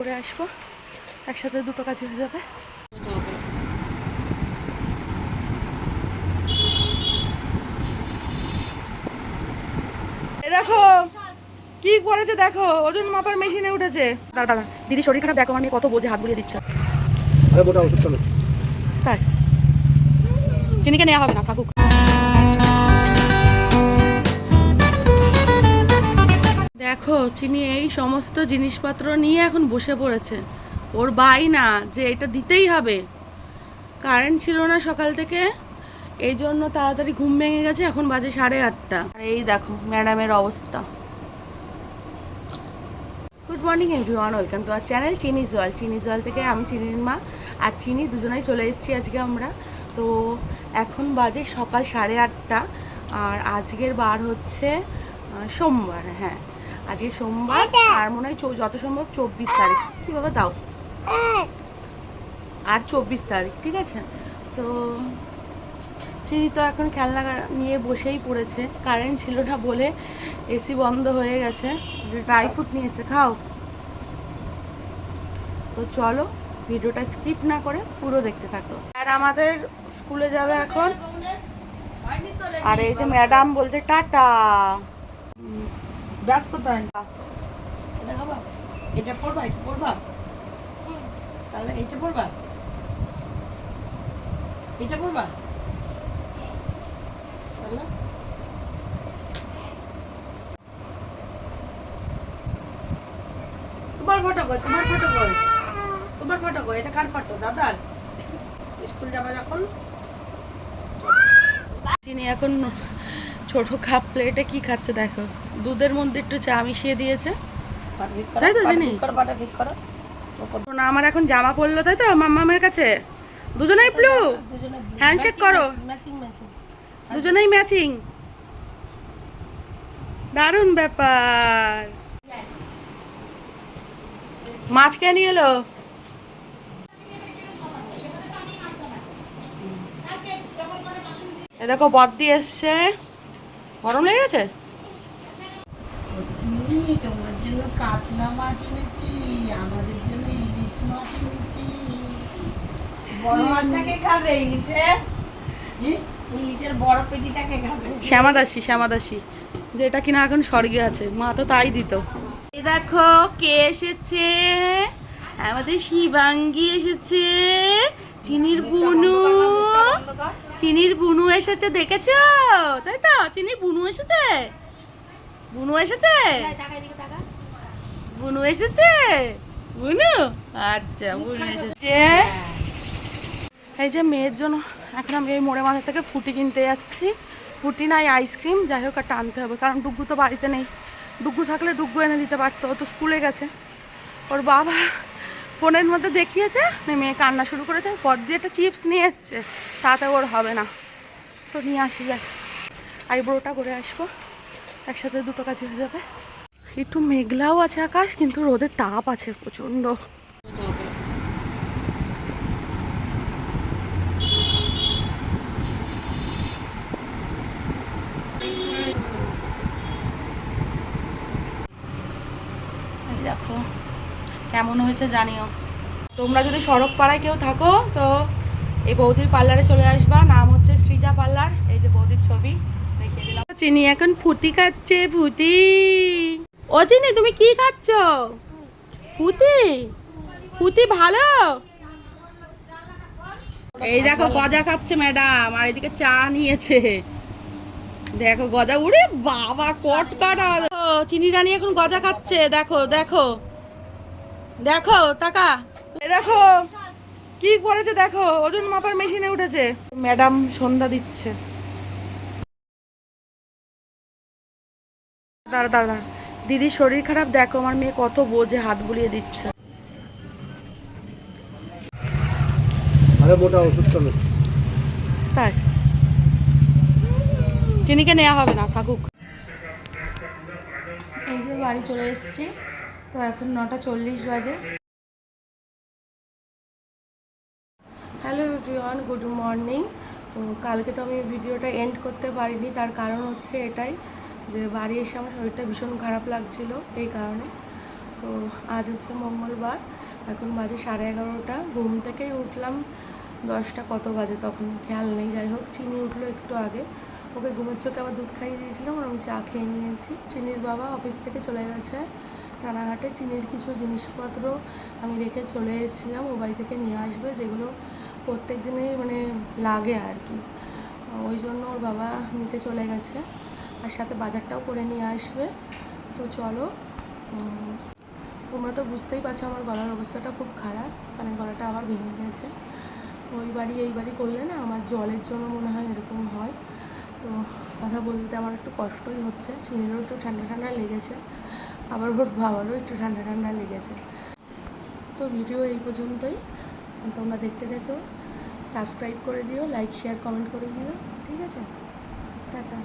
করে আসব। একসাথে দুটো কাজ হয়ে যাবে। দেখো কি করেছে দেখো ওজন মাপার মেশিনে উঠেছে। দাঁড়া দাঁড়া দিদি শরীর খারাপ দেখো আমি কত বোঝে হাত বুলিয়ে দিচ্ছে। আরে ওষুধ চলো তাই। চিনিকে নেওয়া হবে না থাকুক। দেখো, চিনি এই সমস্ত জিনিসপত্র নিয়ে এখন বসে পড়েছে। ওর বাই না, যে এটা দিতেই হবে। কারেন্ট ছিল না সকাল থেকে, এই জন্য তাড়াতাড়ি ঘুম ভেঙে গেছে, এখন বাজে সাড়ে আটটা। আর এই দেখো, ম্যাডামের অবস্থা। Good morning everyone welcome to our channel চিনি জল চিনি জল থেকে আমি চিনির মা আর চিনি দুজনেই চলে এসেছি আজকে আমরা। তো এখন বাজে সকাল সাড়ে আটটা, আর আজকের বার হচ্ছে সোমবার হ্যাঁ। আজকে সোমবার আর মনে হয় যত সম্ভব চব্বিশ তারিখ। কীভাবে দাও। আর চব্বিশ তারিখ ঠিক আছে? তো চিনি তো এখন খেলনা নিয়ে বসেই পড়েছে। কারেন্ট ছিল না বলে এসি বন্ধ হয়ে গেছে। ড্রাই ফ্রুট নিয়ে এসে খাও। তো চলো ভিডিওটা স্কিপ না করে পুরো দেখতে থাকো। আর আমাদের স্কুলে যাবে এখন। আর এই যে ম্যাডাম বলছে টাটা। ব্যাচ কোথায়? এটা খাবা? এটা পড়বা এটা পড়বা? তাহলে এইটা পড়বা? এটা পড়বা? তাহলে? তোমার ফটো কই? তোমার ফটো কই? তোমার ফটো কই? এটা কার ফটো? দাদার? স্কুল যাবা যখন? চিনি এখন ছোট কাপ প্লেটে কি খাচ্ছে দেখো? দুধের মধ্যে একটু চা মিশিয়ে দিয়েছে। তাই তো জানি। না আমার এখন জামা পরলো তাই তো মাম্মামের কাছে। দুজনেই ব্লু Handshake করো। দুজনেই ম্যাচিং দারুণ ব্যাপার। মাছ কে নিয়ে এলো? এ দেখো বদ্দি এসছে। গরম লেগে গেছে? তোমার জন্য কাতলা মাছ এনেছি আমাদের জন্য ইলিশ মাছ এনেছি। বড় মাছটাকে খাবে ইলিশের ইলিশের বড় পেটিটাকে খাবে। শ্যামাদাসী শ্যামাদাসী যেটা কিনা এখন স্বর্গে আছে মা তো তাই দিত। দেখো কে এসেছে? আমাদের শিবাঙ্গী এসেছে চিনির বুনু চিনির বুনু এসেছে দেখেছ? তাই তো চিনি বুনু এসেছে? বুনু এসেছে? বুনু এসেছে? বুনু? আচ্ছা বুনু এসেছে। এই যে মেয়ের জন্য এখন আমি এই মোড়ে মাথা থেকে ফুটি কিনতে যাচ্ছি। ফুটি নাই আইসক্রিম। যাই হোক একটা আনতে হবে কারণ ডুগ্গু তো বাড়িতে নেই। ডুগ্গু থাকলে ডুগ্গু এনে দিতে পারতো ও তো স্কুলে গেছে। ওর বাবা ফোনের মধ্যে দেখিয়েছে মেয়ে কান্না শুরু করেছে পর দিয়ে একটা চিপস নিয়ে এসছে, তাতে ওর হবে না। তো নিয়ে আসি যাই আইব্রোটা করে আসব, একসাথে দুটো কাজ হয়ে যাবে। একটু মেঘলাও আছে আকাশ, কিন্তু রোদের তাপ আছে প্রচণ্ড। দেখো কেমন হয়েছে জানিও। তোমরা যদি সড়ক পাড়ায় কেউ থাকো, তো এই বৌদির পার্লারে চলে আসবা। নাম হচ্ছে সৃজা পার্লার, এই যে বৌদির ছবি, দেখিয়ে দিলাম। চিনি এখন ফুটি খাচ্ছে ফুটি ও চিনি, তুমি কি খাচ্ছ? ফুটি ফুটি ভালো? এই দেখো, গজা খাচ্ছে ম্যাডাম, আর এদিকে চা নিয়েছে। দেখো, গজা উড়ে বাবা কট কাটা চিনি রানী এখন গজা খাচ্ছে, দেখো দেখো। দেখো টাকা। দেখো কি করেছে দেখো ওজন মাপার মেশিনে উঠেছে। ম্যাডাম সন্ধ্যা দিচ্ছে। দাঁড়া দাঁড়া দাঁড়া। দিদির শরীর খারাপ দেখো আমার মেয়ে কত বোঝে হাত বুলিয়ে দিচ্ছে। আরে মোটা ওষুধ চলো তাই। চিনিকে নেওয়া হবে না থাকুক। এই যে বাড়ি চলে এসেছি। তো এখন নটা চল্লিশ বাজে। হ্যালো এভরিওয়ান গুড মর্নিং তো কালকে তো আমি ভিডিওটা এন্ড করতে পারিনি, তার কারণ হচ্ছে এটাই যে বাড়ি এসে আমার শরীরটা ভীষণ খারাপ লাগছিল এই কারণে। তো আজ হচ্ছে মঙ্গলবার, এখন বাজে সাড়ে এগারোটা, ঘুম থেকেই উঠলাম দশটা কত বাজে তখন, খেয়াল নেই, যাই হোক, চিনি উঠল একটু আগে। ওকে ঘুমের চোখে আবার দুধ খাইয়ে দিয়েছিলাম আর আমি চা খেয়ে নিয়েছি। চিনির বাবা অফিস থেকে চলে গেছে। রানাঘাটে চিনির কিছু জিনিসপত্র আমি রেখে চলে এসেছিলাম, ও বাড়ি থেকে নিয়ে আসবে, যেগুলো প্রত্যেক দিনই মানে লাগে আর কি। ওই জন্য ওর বাবা নিতে চলে গেছে, আর সাথে বাজারটাও করে নিয়ে আসবে। তো চলো তোমরা তো বুঝতেই পারছ আমার গলার অবস্থাটা খুব খারাপ মানে গলাটা আবার ভেঙে গেছে। ওই বাড়ি, এই বাড়ি করলে না আমার জলের জন্য মনে হয় এরকম হয়। তো কথা বলতে আমার একটু কষ্টই হচ্ছে, চিনিরও একটু ঠান্ডা ঠান্ডা লেগেছে। আবার ওর বাবারও একটু ঠান্ডা ঠান্ডা লেগেছে। তো ভিডিও এই পর্যন্তই। তোমরা দেখতে দেখো সাবস্ক্রাইব করে দিও লাইক শেয়ার কমেন্ট করে দিও। ঠিক আছে? টাটা।